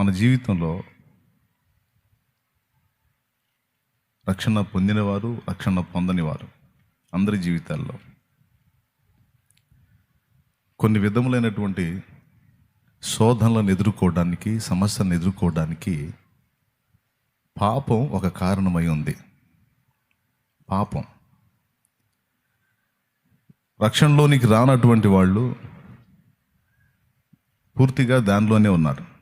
మన జీవితంలో రక్షణ పొందినవారు రక్షణ పొందనివారు అందరి జీవితాల్లో. కొన్ని విధములైనటువంటి శోధనలను ఎదుర్కోవడానికి సమస్యలను ఎదుర్కోవడానికి పాపం ఒక కారణమై ఉంది. పాపం. రక్షణలోనికి రానటువంటి వాళ్ళు పూర్తిగా దానిలోనే ఉన్నారు.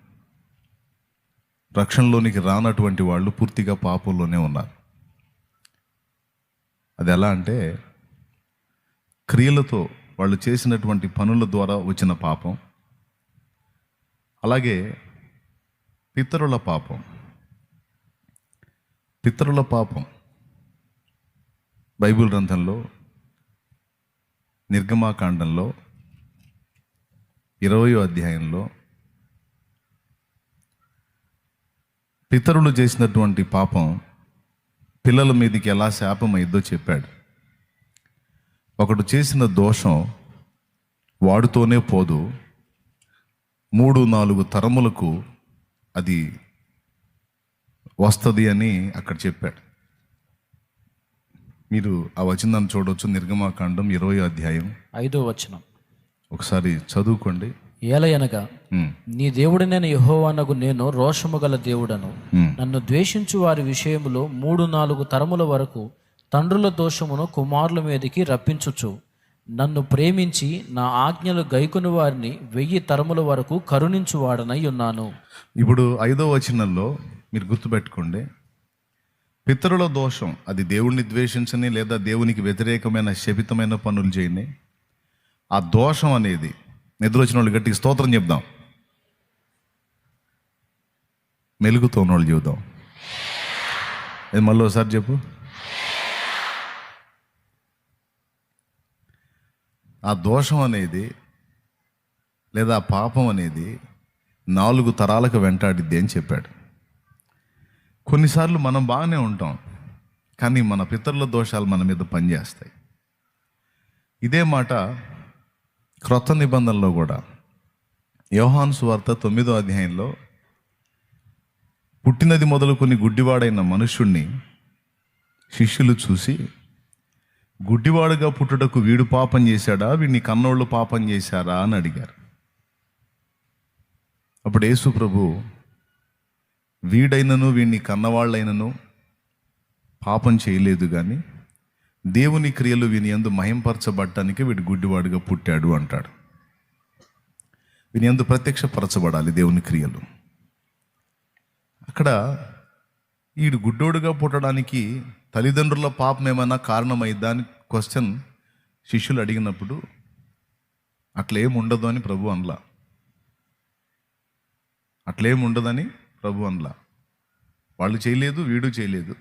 రక్షణలోనికి రానటువంటి వాళ్ళు పూర్తిగా పాపంలోనే ఉన్నారు. అది ఎలా అంటే క్రియలతో వాళ్ళు చేసినటువంటి పనుల ద్వారా వచ్చిన పాపం అలాగే పితరుల పాపం. పితరుల పాపం బైబిల్ గ్రంథంలో నిర్గమాకాండంలో ఇరవయో అధ్యాయంలో పితరులు చేసినటువంటి పాపం పిల్లల మీదకి ఎలా శాపమైద్దో చెప్పాడు. ఒకడు చేసిన దోషం వాడుతోనే పోదు. మూడు నాలుగు తరములకు అది వస్తుంది అని అక్కడ చెప్పాడు. మీరు ఆ వచనాన్ని చూడవచ్చు నిర్గమాకాండం ఇరవై అధ్యాయం ఐదో వచనం. ఒకసారి చదువుకోండి. ఏలయనగా నీ దేవుడినైన యెహోవానగు నేను రోషము గల దేవుడను. నన్ను ద్వేషించు వారి విషయములో మూడు నాలుగు తరముల వరకు తండ్రుల దోషమును కుమారుల మీదకి రప్పించుచు. నన్ను ప్రేమించి నా ఆజ్ఞలు గైకుని వారిని వెయ్యి తరముల వరకు కరుణించువాడనై ఉన్నాను. ఇప్పుడు ఐదో వచనంలో మీరు గుర్తుపెట్టుకోండి. పితరుల దోషం అది దేవుణ్ణి ద్వేషించని లేదా దేవునికి వ్యతిరేకమైన శపితమైన పనులు చేయని ఆ దోషం అనేది నిద్ర వచ్చిన వాళ్ళు గట్టికి స్తోత్రం చెప్దాం. మెలుగుతో ఉన్న వాళ్ళు చెబుదాం. ఇది మళ్ళీ ఒకసారి చెప్పు? ఆ దోషం అనేది లేదా ఆ పాపం అనేది నాలుగు తరాలకు వెంటాడిద్ది అని చెప్పాడు. కొన్నిసార్లు మనం బాగానే ఉంటాం కానీ మన పితరుల దోషాలు మన మీద పనిచేస్తాయి. ఇదే మాట క్రొత్త నిబంధనలో కూడా యోహాన్ సువార్త తొమ్మిదో అధ్యాయంలో పుట్టినది మొదలుకొని గుడ్డివాడైన మనుష్యుణ్ణి శిష్యులు చూసి గుడ్డివాడుగా పుట్టుటకు వీడు పాపం చేశాడా? వీడిని కన్నోళ్ళు పాపం చేశారా? అని అడిగారు. అప్పుడు యేసు ప్రభు వీడైనను వీడిని కన్నవాళ్ళైనను పాపం చేయలేదు కానీ దేవుని క్రియలు వీని ఎందు మహింపరచబడటానికి వీడు గుడ్డివాడుగా పుట్టాడు అంటాడు. వీని ఎందు ప్రత్యక్షపరచబడాలి దేవుని క్రియలు. అక్కడ వీడు గుడ్డోడుగా పుట్టడానికి తల్లిదండ్రుల పాపం ఏమైనా కారణమైద్దా అని క్వశ్చన్ శిష్యులు అడిగినప్పుడు అట్లేం ఉండదు అని ప్రభు అనలా. అట్లేం ఉండదని ప్రభు అనలా. వాళ్ళు చేయలేదు వీడు చేయలేదు.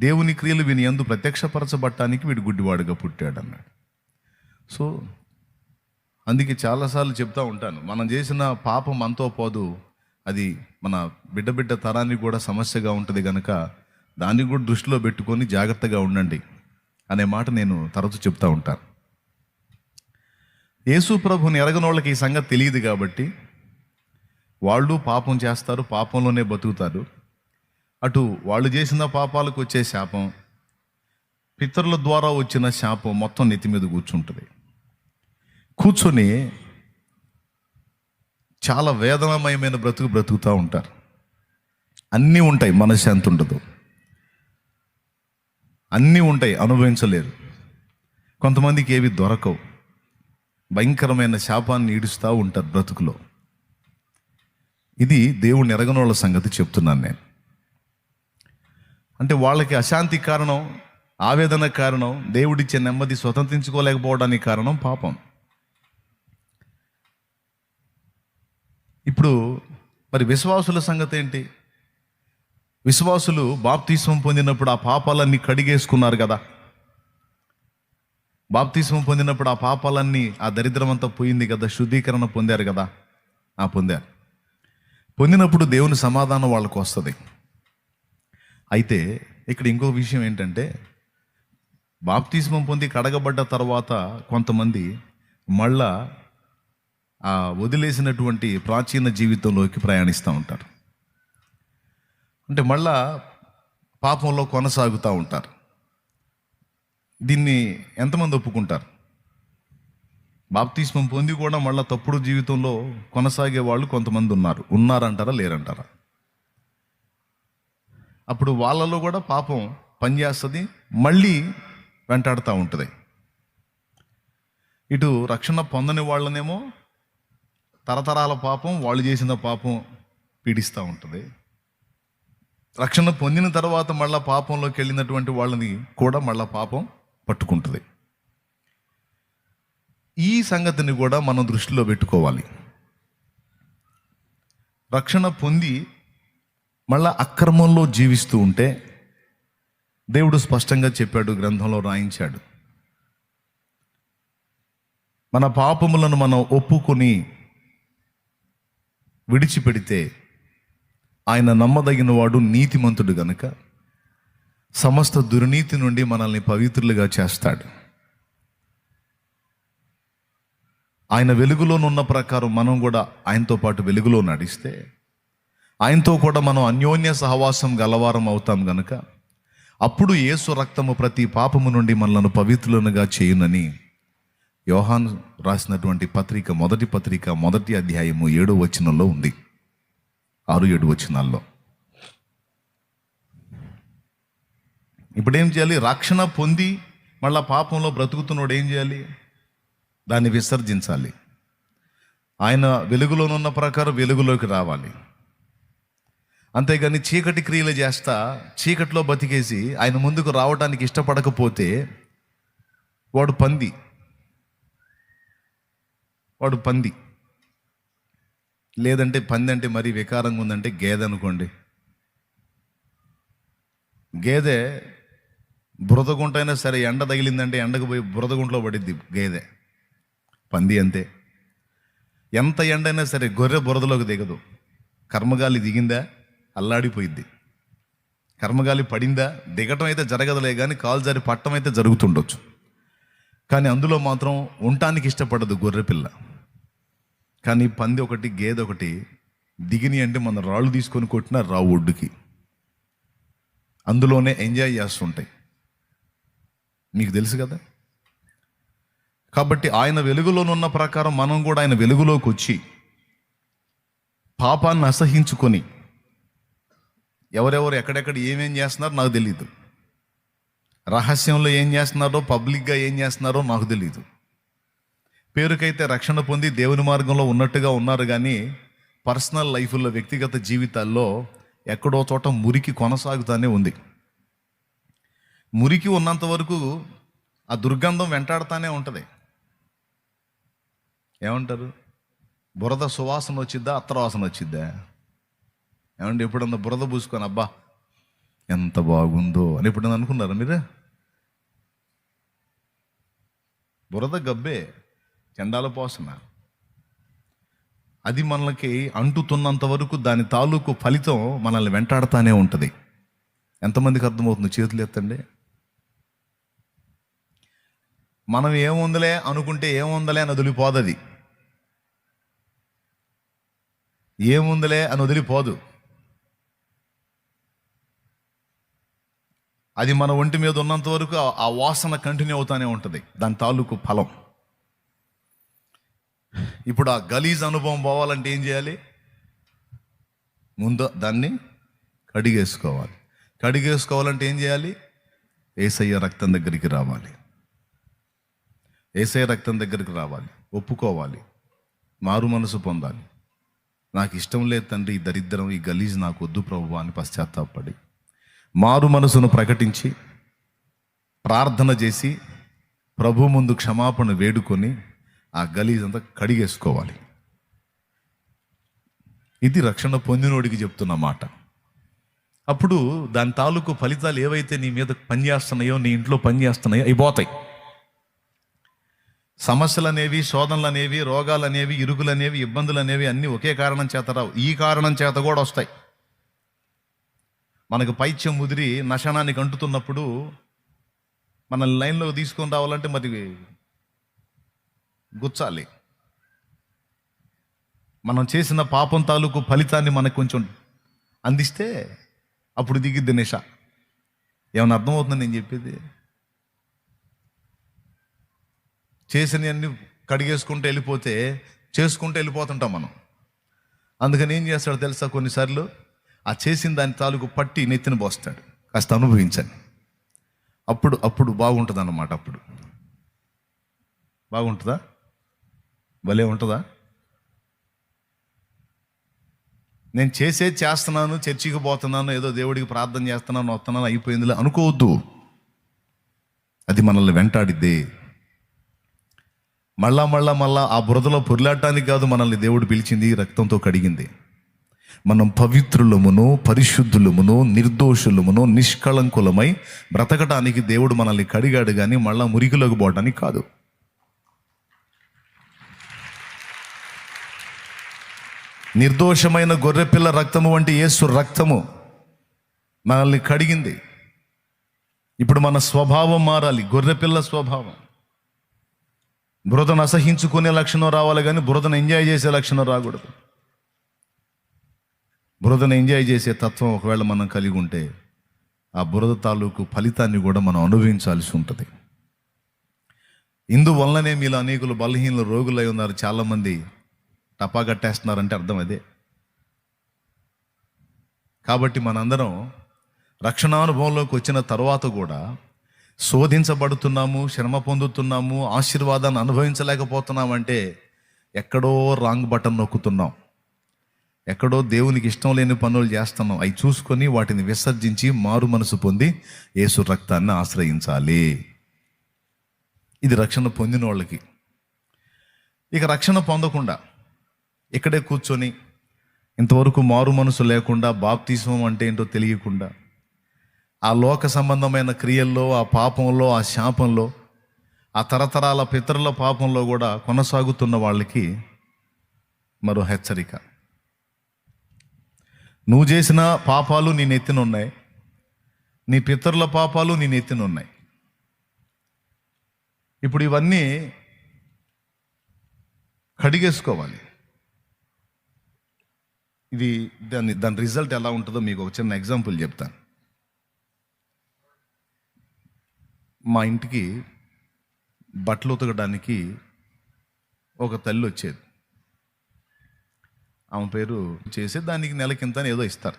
దేవుని క్రియలు వీని ఎందు ప్రత్యక్షపరచబట్టానికి వీడు గుడ్డివాడుగా పుట్టాడు అన్నాడు సో అందుకే చాలాసార్లు చెప్తా ఉంటాను మనం చేసిన పాపం అంతో పోదు అది మన బిడ్డ బిడ్డ తరానికి కూడా సమస్యగా ఉంటుంది కనుక దాన్ని కూడా దృష్టిలో పెట్టుకొని జాగ్రత్తగా ఉండండి అనే మాట నేను తరచు చెప్తా ఉంటాను. యేసు ప్రభుని ఎరగనోళ్ళకి ఈ సంగతి తెలియదు కాబట్టి వాళ్ళు పాపం చేస్తారు పాపంలోనే బతుకుతారు. అటు వాళ్ళు చేసిన పాపాలకు వచ్చే శాపం పితరుల ద్వారా వచ్చిన శాపం మొత్తం నెత్తి మీద కూర్చుంటుంది. కూర్చొని చాలా వేదనమయమైన బ్రతుకు బ్రతుకుతూ ఉంటారు. అన్నీ ఉంటాయి మనశ్శాంతి ఉండదు. అన్నీ ఉంటాయి అనుభవించలేరు. కొంతమందికి ఏవి దొరకవు. భయంకరమైన శాపాన్ని ఈడుస్తూ ఉంటారు బ్రతుకులో. ఇది దేవుని ఎరగనోళ్ళ సంగతి చెప్తున్నాను నేను. అంటే వాళ్ళకి అశాంతి కారణం ఆవేదన కారణం దేవుడిచ్చే నెమ్మది స్వతంత్రించుకోలేకపోవడానికి కారణం పాపం. ఇప్పుడు మరి విశ్వాసుల సంగతి ఏంటి విశ్వాసులు బాప్తీస్వం పొందినప్పుడు ఆ పాపాలన్నీ కడిగేసుకున్నారు కదా. బాప్తీస్వం పొందినప్పుడు ఆ పాపాలన్నీ ఆ దరిద్రం అంతా పోయింది కదా శుద్ధీకరణ పొందారు కదా. ఆ పొందారు. పొందినప్పుడు దేవుని సమాధానం వాళ్ళకు వస్తుంది అయితే ఇక్కడ ఇంకో విషయం ఏంటంటే బాప్తిస్మం పొంది కడగబడ్డ తర్వాత కొంతమంది మళ్ళా ఆ వదిలేసినటువంటి ప్రాచీన జీవితంలోకి ప్రయాణిస్తూ ఉంటారు. అంటే మళ్ళా పాపంలో కొనసాగుతూ ఉంటారు. దీన్ని ఎంతమంది ఒప్పుకుంటారు? బాప్తిస్మం పొంది కూడా మళ్ళీ తప్పుడు జీవితంలో కొనసాగే వాళ్ళు కొంతమంది ఉన్నారు. ఉన్నారంటారా లేరంటారా? అప్పుడు వాళ్ళలో కూడా పాపం పనిచేస్తుంది మళ్ళీ వెంటాడుతూ ఉంటుంది. ఇటు రక్షణ పొందని వాళ్ళనేమో తరతరాల పాపం వాళ్ళు చేసిన పాపం పీడిస్తూ ఉంటుంది. రక్షణ పొందిన తర్వాత మళ్ళా పాపంలోకి వెళ్ళినటువంటి వాళ్ళని కూడా మళ్ళా పాపం పట్టుకుంటుంది. ఈ సంగతిని కూడా మనం దృష్టిలో పెట్టుకోవాలి. రక్షణ పొంది మళ్ళా అక్రమంలో జీవిస్తూ ఉంటే దేవుడు స్పష్టంగా చెప్పాడు గ్రంథంలో రాయించాడు. మన పాపములను మనం ఒప్పుకొని విడిచిపెడితే ఆయన నమ్మదగిన వాడు నీతిమంతుడు గనుక సమస్త దుర్నీతి నుండి మనల్ని పవిత్రులుగా చేస్తాడు. ఆయన వెలుగులోనున్న ప్రకారం మనం కూడా ఆయనతో పాటు వెలుగులో నడిస్తే ఆయనతో కూడా మనం అన్యోన్య సహవాసం గలవారం అవుతాం గనక అప్పుడు యేసు రక్తము ప్రతి పాపము నుండి మనలను పవిత్రులనుగా చేయునని యోహాన్ రాసినటువంటి పత్రిక మొదటి పత్రిక మొదటి అధ్యాయము ఏడో వచనంలో ఉంది. ఆరు ఏడు వచనాల్లో. ఇప్పుడు ఏం చేయాలి? రక్షణ పొంది మళ్ళా పాపంలో బ్రతుకుతున్నోడు ఏం చేయాలి? దాన్ని విసర్జించాలి. ఆయన వెలుగులోనున్న ప్రకారం వెలుగులోకి రావాలి. అంతేగాని చీకటి క్రియలు చేస్తా చీకట్లో బతికేసి ఆయన ముందుకు రావడానికి ఇష్టపడకపోతే వాడు పంది. వాడు పంది. లేదంటే పంది అంటే మరీ వికారంగా ఉందంటే గేదె అనుకోండి. గేదె బురదగుంటైనా సరే ఎండ తగిలిందంటే ఎండకు పోయి బురదగుంట్లో పడిద్ది గేదె. పంది అంతే. ఎంత ఎండైనా సరే గొర్రె బురదలోకి దిగదు. కర్మగాలి దిగిందా? అల్లాడిపోయింది కర్మగాలి పడిందా? దిగటం అయితే జరగదులే కానీ కాలు జారి పట్టం అయితే జరుగుతుండొచ్చు. కానీ అందులో మాత్రం ఉండటానికి ఇష్టపడదు గొర్రె పిల్ల కానీ పంది ఒకటి గేదె ఒకటి దిగిని అంటే మన రాళ్ళు తీసుకొని కొట్టిన రావు ఒడ్డుకి. అందులోనే ఎంజాయ్ చేస్తుంటాయి. మీకు తెలుసు కదా? కాబట్టి ఆయన వెలుగులోనున్న ప్రకారం మనం కూడా ఆయన వెలుగులోకి వచ్చి పాపాన్ని అసహించుకొని ఎవరెవరు ఎక్కడెక్కడ ఏమేం చేస్తున్నారో నాకు తెలియదు రహస్యంలో ఏం చేస్తున్నారో పబ్లిక్గా ఏం చేస్తున్నారో నాకు తెలియదు పేరుకైతే రక్షణ పొంది దేవుని మార్గంలో ఉన్నట్టుగా ఉన్నారు కానీ పర్సనల్ లైఫ్లో వ్యక్తిగత జీవితాల్లో ఎక్కడో చోట మురికి కొనసాగుతూనే ఉంది. మురికి ఉన్నంత వరకు ఆ దుర్గంధం వెంటాడుతూనే ఉంటుంది. ఏమంటారు? బురద సువాసన వచ్చిద్దా అత్తరవాసన వచ్చిద్దా? ఏమంటే ఎప్పుడన్నా బురద పూసుకొని అబ్బా ఎంత బాగుందో అని ఎప్పుడన్నా అనుకున్నారా మీరు? బురద గబ్బే చెండాల పోసన. అది మనకి అంటుతున్నంత వరకు దాని తాలూకు ఫలితం మనల్ని వెంటాడుతూనే ఉంటుంది. ఎంతమందికి అర్థమవుతుంది చేతులు ఎత్తండి? మనం ఏముందలే అనుకుంటే ఏముందలే అని వదిలిపోదు అది ఏముందలే అని వదిలిపోదు. అది మన ఒంటి మీద ఉన్నంత వరకు ఆ- వాసన కంటిన్యూ అవుతానే ఉంటుంది. దాని తాలూకు ఫలం. ఇప్పుడు ఆ గలీజ్ అనుభవం పోవాలంటే ఏం చేయాలి? ముందు దాన్ని కడిగేసుకోవాలి. కడిగేసుకోవాలంటే ఏం చేయాలి? ఏసయ్య రక్తం దగ్గరికి రావాలి. ఏసయ్య రక్తం దగ్గరికి రావాలి. ఒప్పుకోవాలి. మారు మనసు పొందాలి. నాకు ఇష్టం లేదు తండ్రి ఈ దరిద్రం ఈ గలీజ్ నాకు వద్దు ప్రభు అని పశ్చాత్తాపడి మారు మనసును ప్రకటించి ప్రార్థన చేసి ప్రభు ముందు క్షమాపణ వేడుకొని ఆ గలీజ్ అంతా కడిగేసుకోవాలి. ఇది రక్షణ పొందినోడికి చెప్తున్న మాట. అప్పుడు దాని తాలూకు ఫలితాలు ఏవైతే నీ మీద పనిచేస్తున్నాయో నీ ఇంట్లో పనిచేస్తున్నాయో అయిపోతాయి సమస్యలు అనేవి శోధనలు అనేవి రోగాలు అనేవి ఇరుగులు అనేవి ఇబ్బందులు అనేవి అన్నీ ఒకే కారణం చేత రావు. ఈ కారణం చేత కూడా వస్తాయి. మనకు పైత్యం ముదిరి నశనానికి అంటుతున్నప్పుడు మనల్ని లైన్లో తీసుకొని రావాలంటే మరి గుచ్చాలి. మనం చేసిన పాపం తాలూకు ఫలితాన్ని మనకు కొంచెం అందిస్తే అప్పుడు దిగిద్ది నిష. ఏమైనా అర్థమవుతుందని నేను చెప్పేది? చేసినవన్నీ కడిగేసుకుంటూ వెళ్ళిపోతే చేసుకుంటూ వెళ్ళిపోతుంటాం మనం. అందుకని ఏం చేస్తాడు తెలుసా కొన్నిసార్లు? ఆ చేసిన దాని తాలూకు పట్టి నెత్తిన పోస్తాడు. కాస్త అనుభవించండి. అప్పుడు అప్పుడు బాగుంటుంది అన్నమాట అప్పుడు. బాగుంటుందా? భలే ఉంటుందా? నేను చేసేది చేస్తున్నాను చర్చికి పోతున్నాను ఏదో దేవుడికి ప్రార్థన చేస్తున్నాను వస్తున్నాను అయిపోయిందిలే అనుకోవద్దు. అది మనల్ని వెంటాడిద్దే. మళ్ళా మళ్ళా మళ్ళా ఆ బురదలో పొరిలాడటానికి కాదు మనల్ని దేవుడు పిలిచింది రక్తంతో కడిగింది. మనం పవిత్రులమును పరిశుద్ధులమును నిర్దోషులమును నిష్కళంకులమై బ్రతకటానికి దేవుడు మనల్ని కడిగాడు కానీ మళ్ళా మురికిలోకి పోవడానికి కాదు. నిర్దోషమైన గొర్రెపిల్ల రక్తము వంటి యేసు రక్తము మనల్ని కడిగింది. ఇప్పుడు మన స్వభావం మారాలి గొర్రెపిల్ల స్వభావం. బురదను అసహించుకునే లక్షణం రావాలి కానీ బురదను ఎంజాయ్ చేసే లక్షణం రాకూడదు. బురదను ఎంజాయ్ చేసే తత్వం ఒకవేళ మనం కలిగి ఉంటే ఆ బురద తాలూకు ఫలితాన్ని కూడా మనం అనుభవించాల్సి ఉంటుంది. ఇందువల్లనే మీలో అనేకులు బలహీనలు రోగులై ఉన్నారు. చాలామంది టపా కట్టేస్తున్నారంటే అర్థం అదే. కాబట్టి మనందరం రక్షణానుభవంలోకి వచ్చిన తర్వాత కూడా శోధించబడుతున్నాము శ్రమ పొందుతున్నాము ఆశీర్వాదాన్ని అనుభవించలేకపోతున్నామంటే ఎక్కడో రాంగ్ బటన్ నొక్కుతున్నాం. ఎక్కడో దేవునికి ఇష్టం లేని పనులు చేస్తున్నాం. అవి చూసుకొని వాటిని విసర్జించి మారు మనసు పొంది యేసు రక్తాన్ని ఆశ్రయించాలి. ఇది రక్షణ పొందిన వాళ్ళకి. ఇక రక్షణ పొందకుండా ఇక్కడే కూర్చొని ఇంతవరకు మారు మనసు లేకుండా బాప్తిస్మం అంటే ఏంటో తెలియకుండా ఆ లోక సంబంధమైన క్రియల్లో ఆ పాపంలో ఆ శాపంలో ఆ తరతరాల పితరుల పాపంలో కూడా కొనసాగుతున్న వాళ్ళకి మరో హెచ్చరిక. నువ్వు చేసిన పాపాలు నీ నెత్తిన ఉన్నాయి. నీ పితరుల పాపాలు నీ నెత్తిన ఉన్నాయి. ఇప్పుడు ఇవన్నీ కడిగేసుకోవాలి. ఇది దాని దాని రిజల్ట్ ఎలా ఉంటుందో మీకు ఒక చిన్న ఎగ్జాంపుల్ చెప్తాను. మా ఇంటికి బట్టలు ఉతకడానికి ఒక తల్లి వచ్చేది. ఆమె పేరు చేసి దానికి నెలకింత ఏదో ఇస్తారు.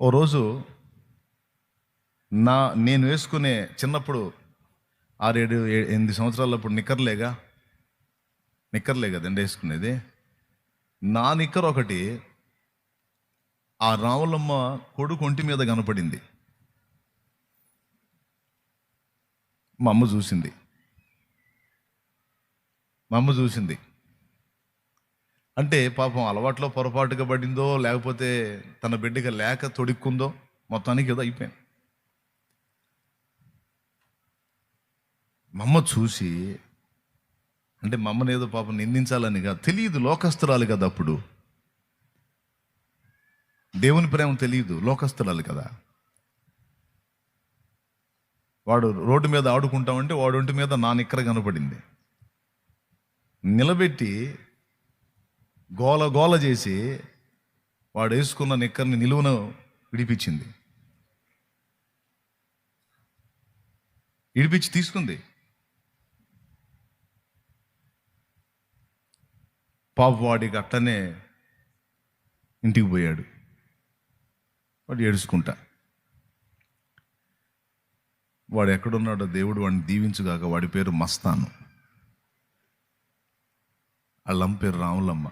ఓ రోజు నా నేను వేసుకునే చిన్నప్పుడు ఆరేడు ఎనిమిది సంవత్సరాలప్పుడు నిక్కర్లేగా? నిక్కర్లే కదండి వేసుకునేది. నా నిక్కర్ ఒకటి ఆ రావులమ్మ కొడుకు ఒంటి మీద కనపడింది. మా అమ్మ చూసింది. మా అమ్మ చూసింది. అంటే పాపం అలవాట్లో పొరపాటుగా పడిందో లేకపోతే తన బిడ్డగా లేక తొడుక్కుందో మొత్తానికి ఏదో అయిపోయింది. మా అమ్మ చూసి అంటే మమ్మని ఏదో పాపం నిందించాలని కాదు తెలియదు లోకస్తురాలు కదా అప్పుడు. దేవుని ప్రేమ తెలియదు లోకస్తురాలు కదా. వాడు రోడ్డు మీద ఆడుకుంటామంటే వాడు ఒంటి మీద నా నిక్కర కనపడింది. నిలబెట్టి గోల గోల చేసి వాడు వేసుకున్న నిక్కర్ని నిలువున విడిపించింది. విడిపించి తీసుకుంది. పాప వాడికి అట్టనే ఇంటికి పోయాడు. వాడు ఏడుచుకుంటా. వాడు ఎక్కడున్నాడో దేవుడు వాడిని దీవించుగాక వాడి పేరు మస్తాను. వాళ్ళమ్మ పేరు రాములమ్మ.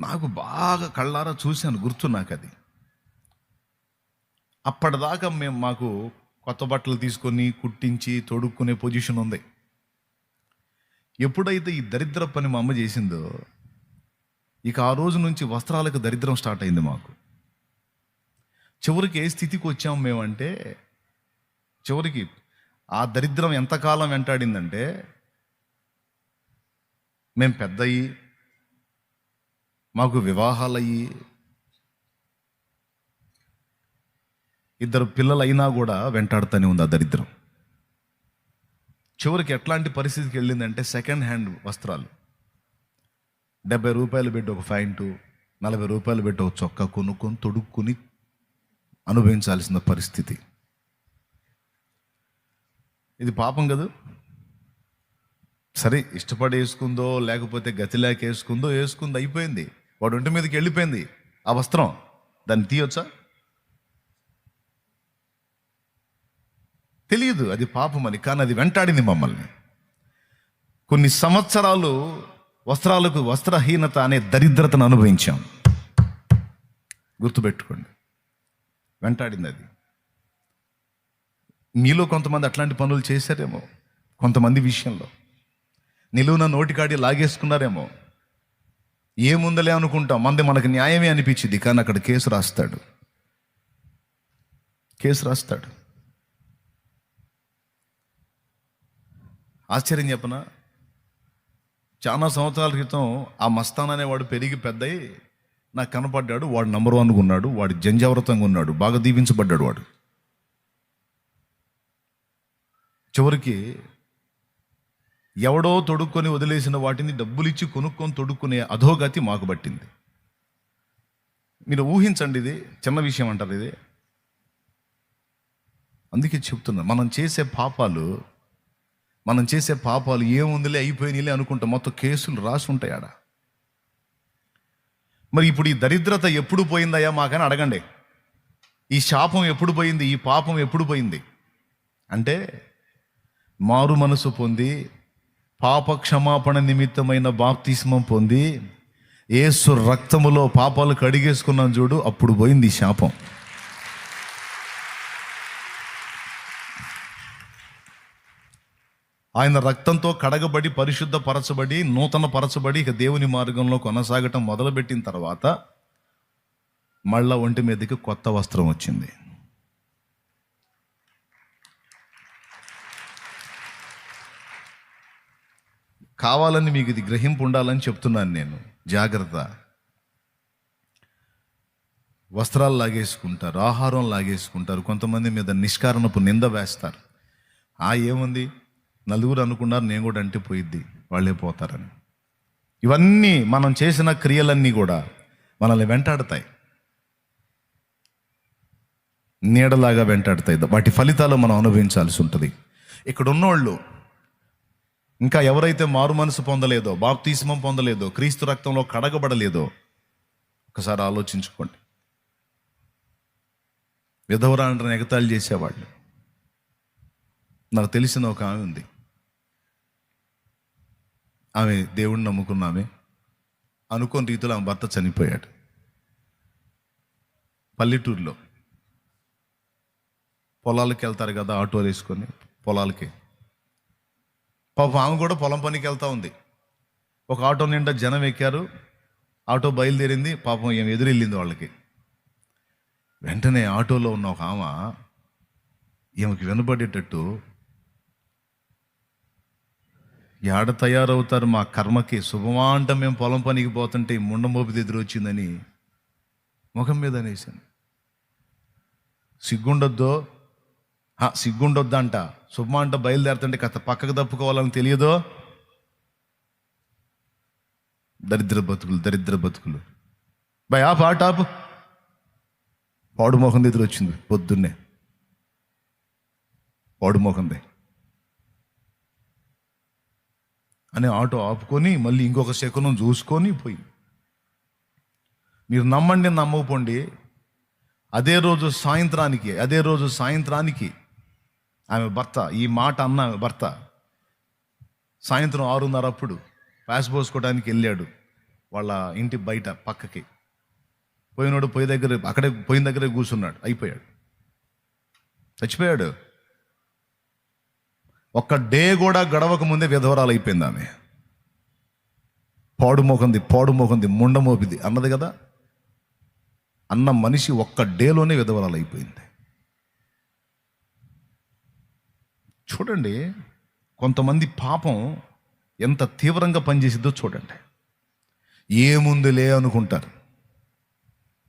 నాకు బాగా కళ్ళారా చూశాను గుర్తు నాకు అది అప్పటిదాకా మేము మాకు కొత్త బట్టలు తీసుకొని కుట్టించి తొడుక్కునే పొజిషన్ ఉంది. ఎప్పుడైతే ఈ దరిద్ర పని మా అమ్మ చేసిందో ఇక ఆ రోజు నుంచి వస్త్రాలకు దరిద్రం స్టార్ట్ అయింది మాకు. చివరికి ఏ స్థితికి వచ్చాం మేమంటే చివరికి ఆ దరిద్రం ఎంతకాలం వెంటాడిందంటే మేము పెద్దయి మాకు వివాహాలయ్యి ఇద్దరు పిల్లలైనా కూడా వెంటాడుతూనే ఉంది ఆ దరిద్రం. చివరికి ఎట్లాంటి పరిస్థితికి వెళ్ళిందంటే సెకండ్ హ్యాండ్ వస్త్రాలు. డెబ్బై రూపాయలు పెట్టి ఒక ఫైంటు నలభై రూపాయలు పెట్టి ఒక చొక్కా కొనుక్కొని తొడుక్కుని అనుభవించాల్సిన పరిస్థితి. ఇది పాపం కదా? సరే ఇష్టపడి వేసుకుందో లేకపోతే గతి లేక వేసుకుందో వేసుకుందో అయిపోయింది. వాడు ఒంటి మీదకి వెళ్ళిపోయింది. ఆ వస్త్రం దాన్ని తీయొచ్చా? తెలియదు అది పాపం అని కానీ అది వెంటాడింది మమ్మల్ని. కొన్ని సంవత్సరాలు వస్త్రాలకు వస్త్రహీనత అనే దరిద్రతను అనుభవించాం. గుర్తుపెట్టుకోండి. వెంటాడింది అది. మీలో కొంతమంది అట్లాంటి పనులు చేశారేమో కొంతమంది విషయంలో. నిలువున నోటికాడి లాగేసుకున్నారేమో. ఏముందలే అనుకుంటాం? మంది మనకు న్యాయమే అనిపించింది కానీ అక్కడ కేసు రాస్తాడు. కేసు రాస్తాడు. ఆశ్చర్యం చెప్పనా? చాలా సంవత్సరాల క్రితం ఆ మస్తాన్ అనేవాడు పెరిగి పెద్దయి నాకు కనపడ్డాడు వాడు నంబర్ వన్గా ఉన్నాడు వాడు జంజావృతంగా ఉన్నాడు బాగా దీవించబడ్డాడు వాడు. చివరికి ఎవడో తొడుక్కొని వదిలేసిన వాటిని డబ్బులిచ్చి కొనుక్కొని తొడుక్కునే అధోగతి మాకు పట్టింది. మీరు ఊహించండి ఇది చిన్న విషయం అంటారు ఇది. అందుకే చెప్తున్నా మనం చేసే పాపాలు మనం చేసే పాపాలు ఏముందిలే అయిపోయినాయిలే అనుకుంటాం మొత్తం కేసులు రాసి ఉంటాయి ఆడ మరి ఇప్పుడు ఈ దరిద్రత ఎప్పుడు పోయిందయ్యా మాకని అడగండి. ఈ శాపం ఎప్పుడు పోయింది ఈ పాపం ఎప్పుడు పోయింది? అంటే మారు మనసు పొంది పాప క్షమాపణ నిమిత్తమైన బాప్తిస్మం పొంది ఏసు రక్తములో పాపాలు కడిగేసుకున్నాం చూడు అప్పుడు పోయింది శాపం. ఆయన రక్తంతో కడగబడి పరిశుద్ధ పరచబడి నూతన పరచబడి ఇక దేవుని మార్గంలో కొనసాగటం మొదలుపెట్టిన తర్వాత మళ్ళా ఒంటి మీదకి కొత్త వస్త్రం వచ్చింది. కావాలని మీకు ఇది గ్రహింపు ఉండాలని చెప్తున్నాను నేను. జాగ్రత్త. వస్త్రాలు లాగేసుకుంటారు ఆహారం లాగేసుకుంటారు కొంతమంది మీద నిష్కారణపు నింద వేస్తారు. ఆ ఏముంది? నలుగురు అనుకున్నారు నేను కూడా అంటే పోయిద్ది వాళ్ళే పోతారని. ఇవన్నీ మనం చేసిన క్రియలన్నీ కూడా మనల్ని వెంటాడతాయి. నీడలాగా వెంటాడతాయి. వాటి ఫలితాలు మనం అనుభవించాల్సి ఉంటుంది. ఇక్కడ ఉన్నోళ్ళు ఇంకా ఎవరైతే మారు మనసు పొందలేదో బాప్తీస్మం పొందలేదో క్రీస్తు రక్తంలో కడగబడలేదో ఒకసారి ఆలోచించుకోండి. విధవరాండ్రని ఎగతాళి చేసేవాళ్ళు. నాకు తెలిసిన ఒక ఆమె ఉంది. ఆమె దేవుణ్ణి నమ్ముకున్నామే. అనుకోని రీతిలో ఆమె భర్త చనిపోయాడు. పల్లెటూరులో. పొలాలకి వెళ్తారు కదా ఆటోలు వేసుకొని పొలాలకి. పాపం ఆమె కూడా పొలం పనికి వెళ్తా ఉంది. ఒక ఆటో నిండా జనం ఎక్కారు. ఆటో బయలుదేరింది. పాపం ఏం ఎదురెళ్ళింది వాళ్ళకి. వెంటనే ఆటోలో ఉన్న ఒక ఆమె ఈమెకి వినబడేటట్టు ఏడ తయారవుతారు మా కర్మకి? శుభమా అంట మేము పొలం పనికి పోతుంటే ముండమోపిది ముండమోపి ఎదురు వచ్చిందని ముఖం మీద అనేసాను సిగ్గుండొద్దో? సిగ్గుండొద్దంట. శుభమా అంట బయలుదేరుతుంటే కథ పక్కకు తప్పుకోవాలని తెలియదో. దరిద్ర బతుకులు దరిద్ర బతుకులు. బై ఆపు ఆట ఆపు. పాడు మొహం వచ్చింది పొద్దున్నే. పాడుమోహందే అని ఆటో ఆపుకొని మళ్ళీ ఇంకొక శకునం చూసుకొని పోయి మీరు నమ్మండి నమ్మకపోండి. అదే రోజు సాయంత్రానికి అదే రోజు సాయంత్రానికి ఆమె భర్త ఈ మాట అన్న ఆమె భర్త సాయంత్రం ఆరున్నర అప్పుడు ప్యాస్ పోసుకోవడానికి వెళ్ళాడు వాళ్ళ ఇంటి బయట పక్కకి. పోయినాడు పొయ్యి దగ్గర అక్కడే పోయిన దగ్గరే కూర్చున్నాడు అయిపోయాడు. చచ్చిపోయాడు. ఒక్క డే కూడా గడవక ముందే విధవరాలు అయిపోయింది ఆమె. పాడు మోకంది పాడు మోకంది అన్నది కదా? అన్న మనిషి ఒక్క డేలోనే విధవరాలు అయిపోయింది. చూడండి కొంతమంది పాపం ఎంత తీవ్రంగా పనిచేసిద్దో చూడండి. ఏముందిలే అనుకుంటారు.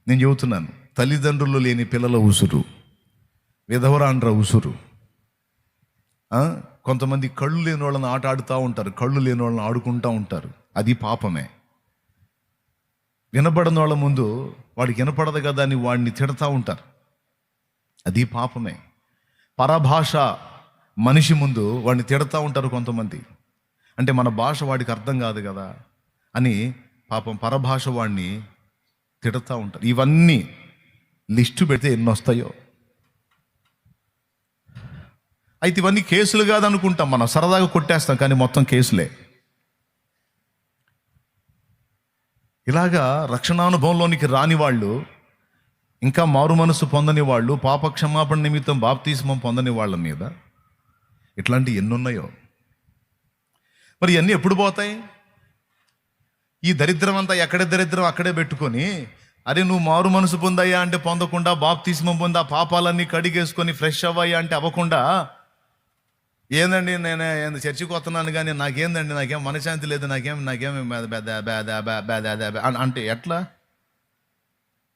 నేను చెబుతున్నాను తల్లిదండ్రులు లేని పిల్లల ఉసురు విధవరాండ్ర ఉసురు కొంతమంది కళ్ళు లేని వాళ్ళని ఆట ఆడుతూ ఉంటారు కళ్ళు లేని వాళ్ళని ఆడుకుంటూ ఉంటారు. అది పాపమే. వినపడని వాళ్ళ ముందు వాడికి వినపడదు కదా అని వాడిని తిడతా ఉంటారు. అది పాపమే. పరభాష మనిషి ముందు వాడిని తిడతా ఉంటారు కొంతమంది. అంటే మన భాష వాడికి అర్థం కాదు కదా అని పాపం పరభాష వాడిని తిడతా ఉంటారు. ఇవన్నీ లిస్టు పెడితే ఎన్ని వస్తాయో అయితే ఇవన్నీ కేసులు కాదనుకుంటాం మనం. సరదాగా కొట్టేస్తాం కానీ మొత్తం కేసులే. ఇలాగా రక్షణానుభవంలోనికి రాని వాళ్ళు ఇంకా మారు మనసు పొందని వాళ్ళు పాప క్షమాపణ నిమిత్తం బాప్తీస్మం పొందని వాళ్ళ మీద ఇట్లాంటివి ఎన్నున్నాయో? మరి ఇవన్నీ ఎప్పుడు పోతాయి? ఈ దరిద్రం అంతా ఎక్కడే దరిద్రం అక్కడే పెట్టుకొని అరే నువ్వు మారు మనసు పొందయ్యా అంటే పొందకుండా బాప్తిస్మం పొంది పొందా పాపాలన్నీ కడిగేసుకొని ఫ్రెష్ అవ్వాయా అంటే అవ్వకుండా ఏందండి నేను ఏంది చర్చికి వస్తున్నాను కానీ నాకేందండి? నాకేం మనశాంతి లేదు నాకేం నాకేం అంటే ఎట్లా?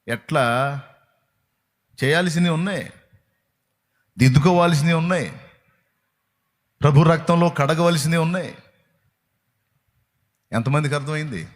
ఎట్లా? చేయాల్సినవి ఉన్నాయి. దిద్దుకోవాల్సినవి ఉన్నాయి. ప్రభు రక్తంలో కడగవలసినవి ఉన్నాయి. ఎంతమందికి అర్థమైంది?